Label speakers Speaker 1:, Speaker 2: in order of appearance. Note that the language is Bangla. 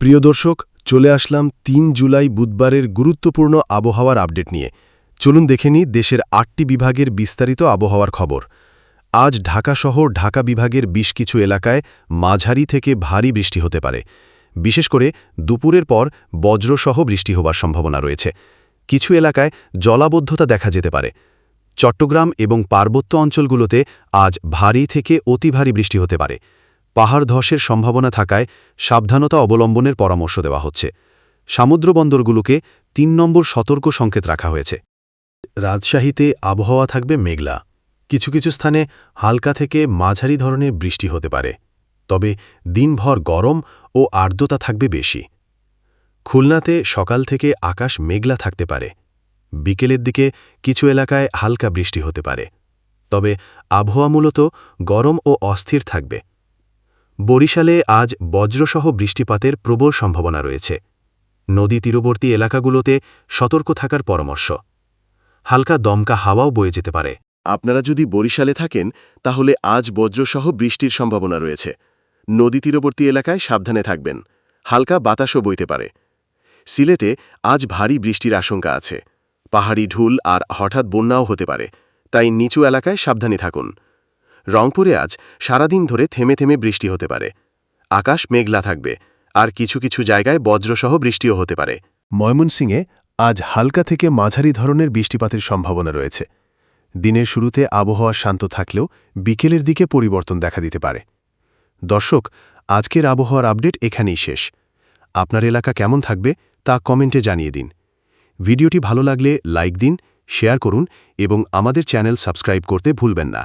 Speaker 1: প্রিয় দর্শক, চলে আসলাম তিন জুলাই বুধবারের গুরুত্বপূর্ণ আবহাওয়ার আপডেট নিয়ে। চলুন দেখে নিই দেশের আটটি বিভাগের বিস্তারিত আবহাওয়ার খবর। আজ ঢাকা শহর ঢাকা বিভাগের বেশ কিছু এলাকায় মাঝারি থেকে ভারী বৃষ্টি হতে পারে। বিশেষ করে দুপুরের পর বজ্রসহ বৃষ্টি হবার সম্ভাবনা রয়েছে। কিছু এলাকায় জলাবদ্ধতা দেখা যেতে পারে। চট্টগ্রাম এবং পার্বত্য অঞ্চলগুলোতে আজ ভারী থেকে অতি ভারী বৃষ্টি হতে পারে। পাহাড় ধসের সম্ভাবনা থাকায় সাবধানতা অবলম্বনের পরামর্শ দেওয়া হচ্ছে। সমুদ্রবন্দরগুলোকে তিন নম্বর সতর্ক সংকেত রাখা হয়েছে। রাজশাহীতে আবহাওয়া থাকবে মেঘলা। কিছু কিছু স্থানে হালকা থেকে মাঝারি ধরনের বৃষ্টি হতে পারে। তবে দিনভর গরম ও আর্দ্রতা থাকবে বেশি। খুলনাতে সকাল থেকে আকাশ মেঘলা থাকতে পারে। বিকেলের দিকে কিছু এলাকায় হালকা বৃষ্টি হতে পারে। তবে আবহাওয়া মূলত গরম ও অস্থির থাকবে। বরিশালে আজ বজ্রসহ বৃষ্টিপাতের প্রবল সম্ভাবনা রয়েছে। নদী তীরবর্তী এলাকাগুলোতে সতর্ক থাকার পরামর্শ। হালকা দমকা হাওয়াও বয়ে যেতে পারে।
Speaker 2: আপনারা যদি বরিশালে থাকেন, তাহলে আজ বজ্রসহ বৃষ্টির সম্ভাবনা রয়েছে। নদী তীরবর্তী এলাকায় সাবধানে থাকবেন। হালকা বাতাসও বইতে পারে। সিলেটে আজ ভারী বৃষ্টির আশঙ্কা আছে। পাহাড়ি ঢুল আর হঠাৎ বন্যাও হতে পারে। তাই নিচু এলাকায় সাবধানে থাকুন। রংপুরে আজ সারাদিন ধরে থেমে থেমে বৃষ্টি হতে পারে। আকাশ মেঘলা থাকবে, আর কিছু কিছু জায়গায় বজ্রসহ বৃষ্টিও হতে পারে।
Speaker 1: ময়মনসিংহে আজ হালকা থেকে মাঝারি ধরনের বৃষ্টিপাতের সম্ভাবনা রয়েছে। দিনের শুরুতে আবহাওয়া শান্ত থাকলেও বিকেলের দিকে পরিবর্তন দেখা দিতে পারে। দর্শক, আজকের আবহাওয়ার আপডেট এখানেই শেষ। আপনার এলাকা কেমন থাকবে তা কমেন্টে জানিয়ে দিন। ভিডিওটি ভালো লাগলে লাইক দিন, শেয়ার করুন এবং আমাদের চ্যানেল সাবস্ক্রাইব করতে ভুলবেন না।